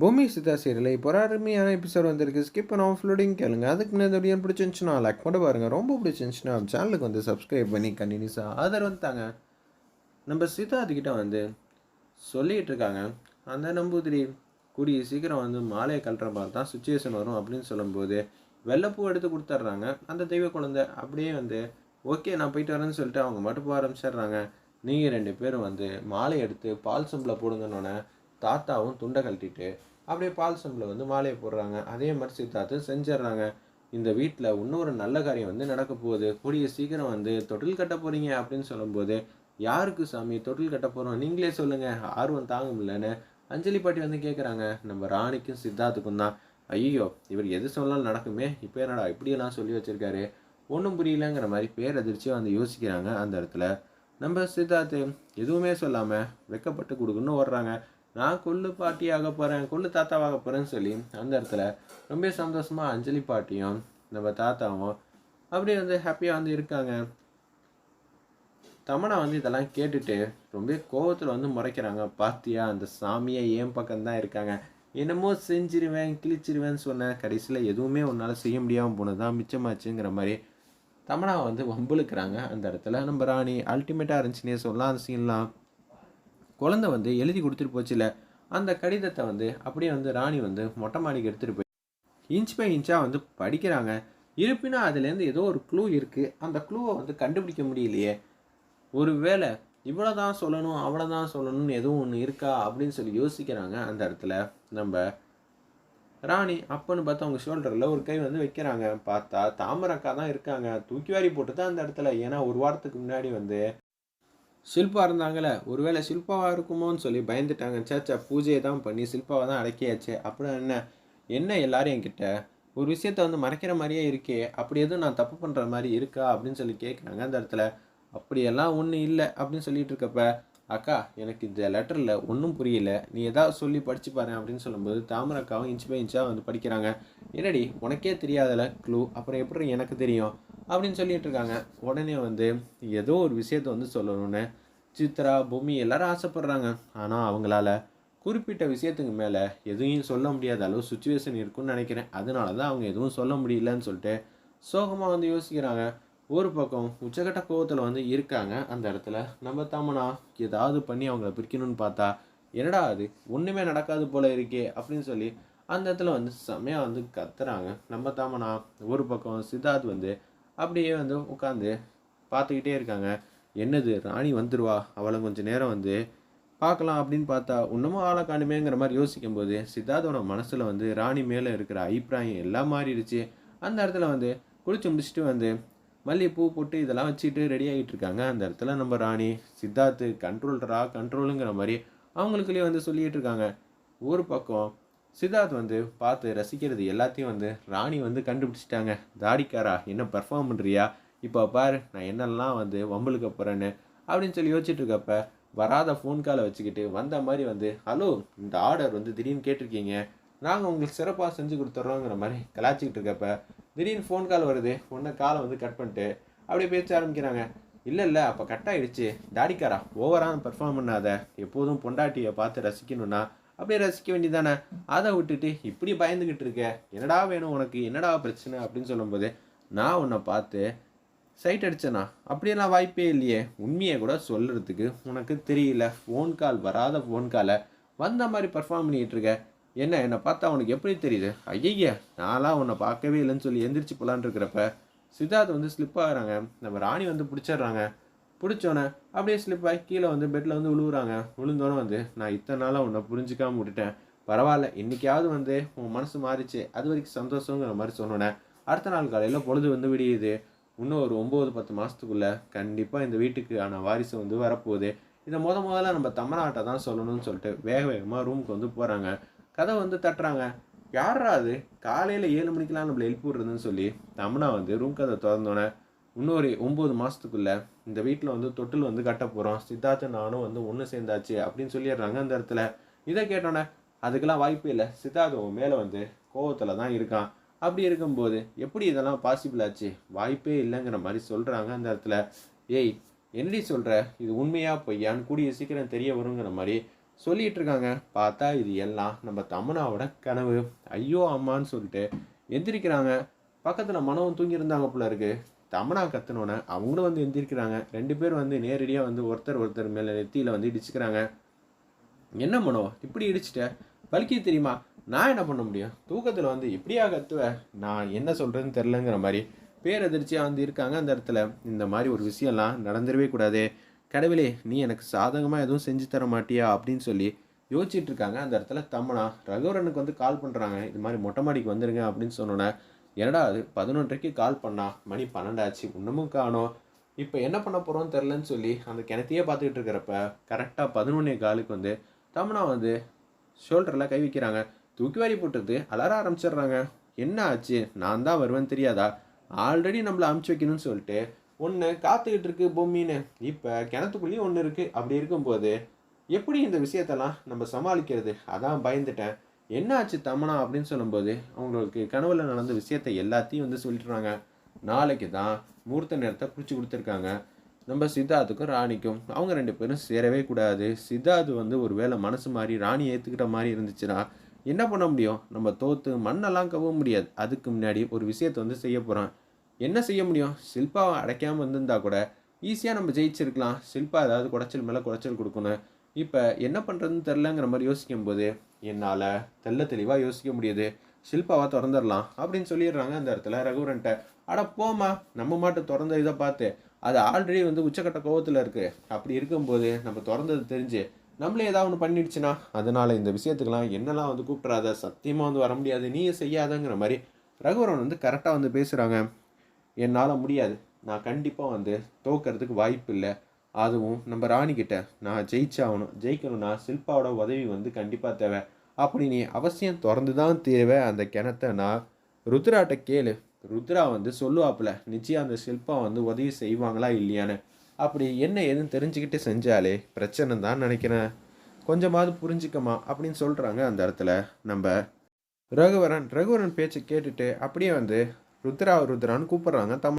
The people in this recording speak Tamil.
பூமி சிதா சீரியல் இப்போ ஒரு அருமையான எபிசோட் வந்திருக்கு. ஸ்கிப் பண்ண ஃப்ளோடிங் கேளுங்க. அதுக்கு முன்னாடி இந்த வீடியோ பிடிச்சிருந்துச்சுன்னா லைக் பண்ண பாருங்கள் ரொம்ப பிடிச்சிருந்துச்சுன்னா சேனலுக்கு வந்து சப்ஸ்கிரைப் பண்ணி கண்டினியூஸாக ஆதரவு தாங்க. நம்ம சித்தார்த்துக்கிட்ட வந்து சொல்லிகிட்டு இருக்காங்க. அந்த நம்பூதிரி கூடிய சீக்கிரம் வந்து மாலையை கழட்டுற மாதிரி தான் சுச்சுவேஷன் வரும் அப்படின்னு சொல்லும்போது வெள்ளைப்பூ எடுத்து கொடுத்துட்றாங்க. அந்த தெய்வ குழந்தை அப்படியே வந்து ஓகே நான் போயிட்டு வரேன்னு சொல்லிட்டு அவங்க மட்டும் போக ஆரம்பிச்சிடுறாங்க. நீங்கள் ரெண்டு பேரும் வந்து மாலை எடுத்து பால் சொம்பில் போடுங்கன்னொன்னே தாத்தாவும் துண்டை கழட்டிட்டு அப்படியே பால் சம்பில் வந்து மாலையை போடுறாங்க. அதே மாதிரி சித்தார்த்து செஞ்சிடுறாங்க. இந்த வீட்டில் இன்னொரு நல்ல காரியம் வந்து நடக்க போகுது. கூடிய சீக்கிரம் வந்து தொட்டில் கட்ட போகிறீங்க அப்படின்னு சொல்லும்போது யாருக்கு சாமி? தொட்டில் கட்ட போகிறோம் நீங்களே சொல்லுங்கள் ஆர்வம் தாங்க முடியலன்னு அஞ்சலி பாட்டி வந்து கேட்குறாங்க நம்ம ராணிக்கும் சித்தார்த்துக்கும் தான். ஐயோ இவர் எது சொன்னாலும் நடக்குமே. இப்போ என்னடா இப்படியெல்லாம் சொல்லி வச்சுருக்காரு. ஒன்றும் புரியலங்கிற மாதிரி பேரதிர்ச்சியாக வந்து யோசிக்கிறாங்க அந்த இடத்துல. நம்ம சித்தார்த்து எதுவுமே சொல்லாமல் வெக்கப்பட்டு கொடுக்குன்னு ஓடுறாங்க. நான் கொள்ளு பாட்டி ஆக போகிறேன் கொள்ளு தாத்தாவாக போகிறேன்னு சொல்லி அந்த இடத்துல ரொம்ப சந்தோஷமாக அஞ்சலி பாட்டியும் நம்ம தாத்தாவும் அப்படியே வந்து ஹாப்பியாக வந்து இருக்காங்க. தமனா வந்து இதெல்லாம் கேட்டுட்டு ரொம்ப கோபத்தில் வந்து முறைக்கிறாங்க. பாத்தியா அந்த சாமியை ஏன் பக்கம்தான் இருக்காங்க. என்னமோ செஞ்சிருவேன் கிழிச்சிருவேன்னு சொன்னேன் கடைசியில் எதுவுமே உன்னால் செய்ய முடியாமல் போனதான் மிச்சமாச்சுங்கிற மாதிரி தமனா வந்து வம்புழுக்கிறாங்க அந்த இடத்துல. நம்ம ராணி அல்டிமேட்டாக இருந்துச்சுன்னே சொல்லலாம் அந்த சீன்லாம் குழந்தை வந்து எழுதி கொடுத்துட்டு போச்சுல அந்த கடிதத்தை வந்து அப்படியே வந்து ராணி வந்து மொட்டை மாடிக்கு எடுத்துகிட்டு போய் இன்ச் பை இன்ச்சாக வந்து படிக்கிறாங்க. இருப்பினும் அதுலேருந்து ஏதோ ஒரு க்ளூ இருக்குது அந்த க்ளூவை வந்து கண்டுபிடிக்க முடியலையே. ஒரு வேளை இவ்வளோ தான் சொல்லணும் அவ்வளோ தான் சொல்லணும்னு எதுவும் ஒன்று இருக்கா அப்படின்னு சொல்லி யோசிக்கிறாங்க அந்த இடத்துல நம்ம ராணி. அப்பன்னு பார்த்து அவங்க ஷோல்டரில் ஒரு கை வந்து வைக்கிறாங்க. பார்த்தா தாமரக்கா தான் இருக்காங்க. தூக்கி வாரி போட்டு தான் அந்த இடத்துல. ஏன்னா ஒரு வாரத்துக்கு முன்னாடி வந்து ஷில்பா இருந்தாங்களே ஒருவேளை ஷில்பாவாக இருக்குமோன்னு சொல்லி பயந்துட்டாங்க. சேச்சா பூஜையை தான் பண்ணி ஷில்பாவை தான் அடக்கியாச்சு. அப்புறம் என்ன? என்ன எல்லாரும் என்கிட்ட? ஒரு விஷயத்த வந்து மறைக்கிற மாதிரியே இருக்கே அப்படி எதுவும் நான் தப்பு பண்ணுற மாதிரி இருக்கா? அப்படின்னு சொல்லி கேட்குறாங்க அந்த இடத்துல. அப்படியெல்லாம் ஒன்றும் இல்லை அப்படின்னு சொல்லிட்டு இருக்கப்ப அக்கா எனக்கு இந்த லெட்டரில் ஒன்றும் புரியல. நீ எதாவது சொல்லி படிச்சு பாரு அப்படின்னு சொல்லும்போது தாமரக்காவும் இன்ச் பை இன்ச்சாக வந்து படிக்கிறாங்க. என்னடி உனக்கே தெரியாதல க்ளூ அப்புறம் எப்படி எனக்கு தெரியும்? அப்படின்னு சொல்லிட்டு இருக்காங்க. உடனே வந்து ஏதோ ஒரு விஷயத்த வந்து சொல்லணும்னு சித்ரா பூமி எல்லாரும் ஆசைப்படுறாங்க. ஆனால் அவங்களால குறிப்பிட்ட விஷயத்துக்கு மேலே எதையும் சொல்ல முடியாத அளவு சுச்சுவேஷன் இருக்குன்னு நினைக்கிறேன். அதனால தான் அவங்க எதுவும் சொல்ல முடியலன்னு சொல்லிட்டு சோகமாக வந்து யோசிக்கிறாங்க. ஒரு பக்கம் உச்சகட்ட கோவத்தில் வந்து இருக்காங்க. அந்த இடத்துல நம்ம தமனா ஏதாவது பண்ணி அவங்கள பிரிக்கணும்னு பார்த்தா என்னடா அது? ஒன்றுமே நடக்காது போல இருக்கே அப்படின்னு சொல்லி அந்த இடத்துல வந்து செம்மையாக வந்து கத்துறாங்க. நம்ம தாமனா ஒரு பக்கம் சித்தார்த் வந்து அப்படியே வந்து உட்காந்து பார்த்துக்கிட்டே இருக்காங்க. என்னது ராணி வந்துடுவா அவளை கொஞ்சம் நேரம் வந்து பார்க்கலாம் அப்படின்னு பார்த்தா இன்னமும் ஆளை காணுமேங்கிற மாதிரி யோசிக்கும் போது சித்தார்த்தோட மனசில் வந்து ராணி மேலே இருக்கிற அபிப்பிராயம் எல்லாம் மாறிடுச்சு. அந்த இடத்துல வந்து குளிச்சு முடிச்சுட்டு வந்து மல்லிகைப்பூ போட்டு இதெல்லாம் வச்சுட்டு ரெடி ஆகிட்டு இருக்காங்க. அந்த இடத்துல நம்ம ராணி சித்தார்த்து கண்ட்ரோல்ரா கண்ட்ரோலுங்கிற மாதிரி அவங்களுக்குள்ளேயே வந்து சொல்லிட்டு இருக்காங்க. ஒரு பக்கம் சித்தார்த் வந்து பார்த்து ரசிக்கிறது எல்லாத்தையும் வந்து ராணி வந்து கண்டுபிடிச்சிட்டாங்க. தாடிக்காரா என்ன பெர்ஃபார்ம் பண்ணுறியா இப்போ பாரு நான் என்னெல்லாம் வந்து வம்பளுக்க போகிறேன்னு அப்படின்னு சொல்லி யோசிச்சுட்டு இருக்கப்ப வராத ஃபோன் காலை வச்சுக்கிட்டு வந்த மாதிரி வந்து ஹலோ இந்த ஆர்டர் வந்து திடீர்னு கேட்டிருக்கீங்க. நாங்கள் உங்களுக்கு சிறப்பாக செஞ்சு கொடுத்துட்றோங்கிற மாதிரி கலாச்சிக்கிட்டு இருக்கப்ப திடீர்னு ஃபோன் கால் வருது. உடனே காலை வந்து கட் பண்ணிட்டு அப்படியே பேச ஆரம்பிக்கிறாங்க. இல்லை இல்லை அப்போ கட் ஆகிடுச்சு டாடிக்காரா ஓவராக பெர்ஃபார்ம் பண்ணாத. எப்போதும் பொண்டாட்டியை பார்த்து ரசிக்கணும்னா அப்படியே ரசிக்க வேண்டியதானே அதை விட்டுட்டு இப்படி பயந்துக்கிட்டு இருக்க. என்னடா வேணும் உனக்கு? என்னடா பிரச்சனை? அப்படின்னு சொல்லும்போது நான் உன்னை பார்த்து சைட் அடித்தனா அப்படியெல்லாம் வாய்ப்பே இல்லையே. உண்மையை கூட சொல்கிறதுக்கு உனக்கு தெரியல. ஃபோன் கால் வராத ஃபோன் காலை வந்த மாதிரி பர்ஃபார்ம் பண்ணிகிட்டு இருக்க. என்ன என்னை பார்த்தா உனக்கு எப்படி தெரியுது? ஐயய்ய நான்லாம் உன்னை பார்க்கவே இல்லைன்னு சொல்லி எந்திரிச்சு போலான் இருக்கிறப்ப சித்தார்த் வந்து ஸ்லிப் ஆகிறாங்க. நம்ம ராணி வந்து பிடிச்சிடுறாங்க. பிடிச்சோன்னே அப்படியே ஸ்லிப் ஆகி கீழே வந்து பெட்டில் வந்து விழுவுறாங்க விழுந்தோன்னே வந்து நான் இத்தனை நாளாக உன்னை புரிஞ்சிக்காமல் விட்டுட்டேன். பரவாயில்ல இன்னைக்காவது வந்து உன் மனசு மாறிச்சு. அது வரைக்கும் சந்தோஷங்கிற மாதிரி சொன்னோன்னே அடுத்த நாள் காலையில் பொழுது வந்து விடியுது. இன்னும் ஒரு ஒம்பது பத்து மாதத்துக்குள்ளே கண்டிப்பாக இந்த வீட்டுக்கு ஆன வாரிசு வந்து வரப்போகுது. இதை முத முதல்ல நம்ம தமிழ்நாட்டை தான் சொல்லணும்னு சொல்லிட்டு வேக வேகமாக ரூமுக்கு வந்து போகிறாங்க கதை வந்து தட்டுறாங்க. யாரா அது? காலையில் ஏழு மணிக்கெலாம் நம்மளை எழுப்பி விடுறதுன்னு சொல்லி தமனா வந்து ரூம் கதை திறந்தோன்னே இன்னொரு ஒம்பது மாதத்துக்குள்ளே இந்த வீட்டில் வந்து தொட்டில் வந்து கட்ட போகிறோம் சித்தார்த்து நானும் வந்து ஒன்று சேர்ந்தாச்சு அப்படின்னு சொல்லிடுறாங்க அந்த இடத்துல. இதை கேட்டோன்னே அதுக்கெல்லாம் வாய்ப்பே இல்லை. சித்தார்த் மேலே வந்து கோவத்தில் தான் இருக்கான். அப்படி இருக்கும்போது எப்படி இதெல்லாம் பாசிபிள் ஆச்சு? வாய்ப்பே இல்லைங்கிற மாதிரி சொல்கிறாங்க அந்த இடத்துல. ஏய் என்னடி சொல்கிற இது உண்மையாக பொய்யான்னு கூடிய சீக்கிரம் தெரிய வருங்கிற மாதிரி சொல்லிகிட்டு இருக்காங்க. பார்த்தா இது எல்லாம் நம்ம தமனாவோட கனவு. ஐயோ அம்மான்னு சொல்லிட்டு எந்திரிக்கிறாங்க. பக்கத்தில் மனவும் தூங்கியிருந்தாங்க போல இருக்குது தமனா கத்துனோன்னே அவங்களும் வந்து எந்திரிக்கிறாங்க. ரெண்டு பேரும் வந்து நேரடியாக வந்து ஒருத்தர் ஒருத்தர் மேலே நெத்தியில் வந்து இடிச்சுக்கிறாங்க. என்ன மனோ இப்படி இடிச்சிட்ட? வலிக்கு தெரியுமா? நான் என்ன பண்ண முடியும்? தூக்கத்தில் வந்து எப்படியா கத்துவேன் நான் என்ன சொல்கிறதுன்னு தெரிலங்கிற மாதிரி பேரதிர்ச்சியாக வந்து இருக்காங்க அந்த இடத்துல. இந்த மாதிரி ஒரு விஷயம்லாம் நடந்துடவே கூடாது. கடவுளே நீ எனக்கு சாதகமாக எதுவும் செஞ்சு தர மாட்டியா? அப்படின்னு சொல்லி யோசிச்சுட்டு இருக்காங்க. அந்த இடத்துல தமனா ரகுவரனுக்கு வந்து கால் பண்ணுறாங்க இது மாதிரி மொட்டை மாடிக்கு வந்துடுங்க அப்படின்னு சொன்னோன்னே என்னடா அது? பதினொன்றைக்கு கால் பண்ணா? மணி பன்னெண்டாச்சு. இன்னமும் காணும். இப்போ என்ன பண்ண போகிறோம்னு தெரிலன்னு சொல்லி அந்த கிணத்தையே பார்த்துக்கிட்டு இருக்கிறப்ப கரெக்டாக பதினொன்னே காலுக்கு வந்து தமனா வந்து ஷோல்டரில் கை வைக்கிறாங்க. தூக்கி வாரி போட்டுட்டு அலற ஆரம்பிச்சிடுறாங்க. என்ன ஆச்சு? நான் தான் வருவேன்னு தெரியாதா? ஆல்ரெடி நம்மளை அமுச்சு வைக்கணும்னு சொல்லிட்டு ஒன்று காத்துக்கிட்டு இருக்கு பொம்மின்னு இப்போ கிணத்துக்குள்ளேயும் ஒன்று இருக்குது அப்படி இருக்கும்போது எப்படி இந்த விஷயத்தெல்லாம் நம்ம சமாளிக்கிறது? அதான் பயந்துட்டேன். என்ன ஆச்சு தமனா அப்படின்னு சொல்லும்போது அவங்களுக்கு கனவுல நடந்த விஷயத்தை எல்லாத்தையும் வந்து சொல்லிடுறாங்க நாளைக்கு தான் மூர்த்த நேரத்தை பிடிச்சி கொடுத்துருக்காங்க. நம்ம சித்தார்த்துக்கும் ராணிக்கும் அவங்க ரெண்டு பேரும் சேரவே கூடாது. சித்தார்த் வந்து ஒரு வேளை மனசு மாதிரி ராணி ஏற்றுக்கிட்ட மாதிரி இருந்துச்சுன்னா என்ன பண்ண முடியும்? நம்ம தோற்று மண்ணெல்லாம் கவ முடியாது. அதுக்கு முன்னாடி ஒரு விஷயத்தை வந்து செய்ய போகிறோம் என்ன செய்ய முடியும்? சில்பாவை அடைக்காமல் வந்திருந்தா கூட ஈஸியாக நம்ம ஜெயிச்சிருக்கலாம். சில்பா ஏதாவது குடைச்சல் மேலே குடைச்சல் கொடுக்கணும். இப்போ என்ன பண்ணுறதுன்னு தெரிலங்கிற மாதிரி யோசிக்கும் போது என்னால் தெள்ள தெளிவாக யோசிக்க முடியுது. ஷில்பாவை திறந்துடலாம் அப்படின்னு சொல்லிடுறாங்க அந்த இடத்துல ரகுவரன்ட்ட. அட போமா நம்ம மாட்டு திறந்த இதை பார்த்து அது ஆல்ரெடி வந்து உச்சக்கட்ட கோவத்தில் இருக்குது அப்படி இருக்கும்போது நம்ம திறந்தது தெரிஞ்சு நம்மளே ஏதாவது ஒன்று பண்ணிடுச்சுன்னா அதனால் இந்த விஷயத்துக்கெல்லாம் என்னெல்லாம் வந்து கூப்பிட்றாத சத்தியமாக வந்து வர முடியாது நீயே செய்யாதங்கிற மாதிரி ரகுவரன் வந்து கரெக்டாக வந்து பேசுகிறாங்க என்னால் முடியாது. நான் கண்டிப்பாக வந்து தோக்கிறதுக்கு வாய்ப்பு இல்லை. அதுவும் நம்ம ராணிக்கிட்ட நான் ஜெயிச்சாகணும் ஜெயிக்கணும்னா சில்பாவோட உதவி வந்து கண்டிப்பாக தேவை. அப்படி நீ அவசியம் திறந்து தான் தேவை. அந்த கிணத்தை நான் ருத்ராட்ட கேளு. ருத்ரா வந்து சொல்லுவாப்புல நிச்சயம் அந்த சில்பா வந்து உதவி செய்வாங்களா இல்லையான்னு? அப்படி என்ன ஏதுன்னு தெரிஞ்சுக்கிட்டு செஞ்சாலே பிரச்சனை தான் நினைக்கிறேன். கொஞ்சமாவது புரிஞ்சுக்கமா அப்படின்னு சொல்கிறாங்க அந்த இடத்துல நம்ம ரகுவரன். ரகுவரன் பேச்சை கேட்டுட்டு அப்படியே வந்து ருத்ரா ருத்ரான்னு கூப்பிட்றாங்க தமிழ்